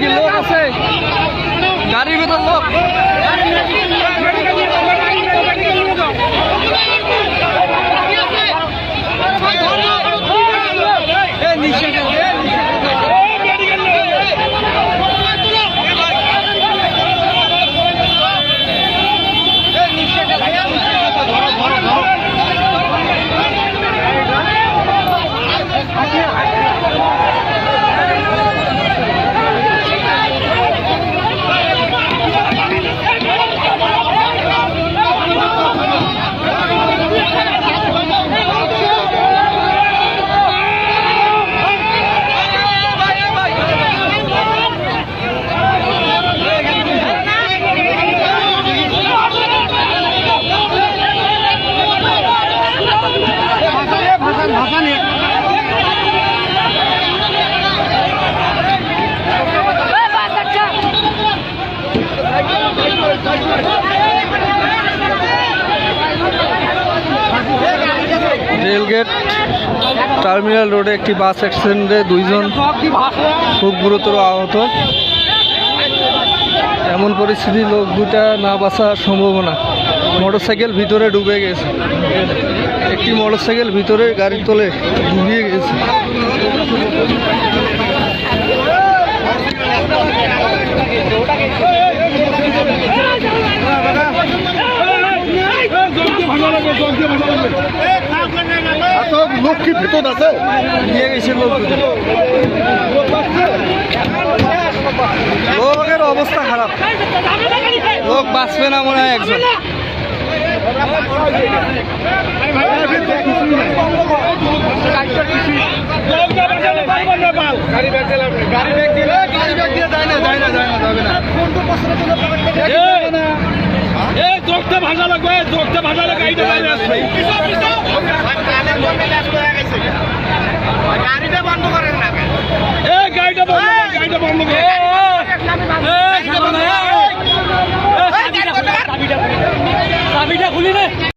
kilo gate terminal রোডে একটি বাস অ্যাক্সিডেন্টে দুইজন খুব গুরুতর আহত এমন পরিস্থিতি লোক দুটা না বাঁচার সম্ভাবনা মোটরসাইকেল ভিতরে ডুবে গেছে একটি মোটরসাইকেল ভিতরে গাড়ির তলে ডুবিয়ে গেছে লোক কি ভেতর আছে নিয়ে গেছে লোক লোকের অবস্থা খারাপ লোক বাঁচবে না মনে হয় একজন গাড়ি ব্যাগ দিলাম গাড়ি ব্যাগ দিলে গাড়ি ব্যাগ দিয়ে যায় না যায় না যায় না যাবে না এ চোখটা ভাঙা লাগবে চোখটা ভাঙা লাগবে বন্ধ করেন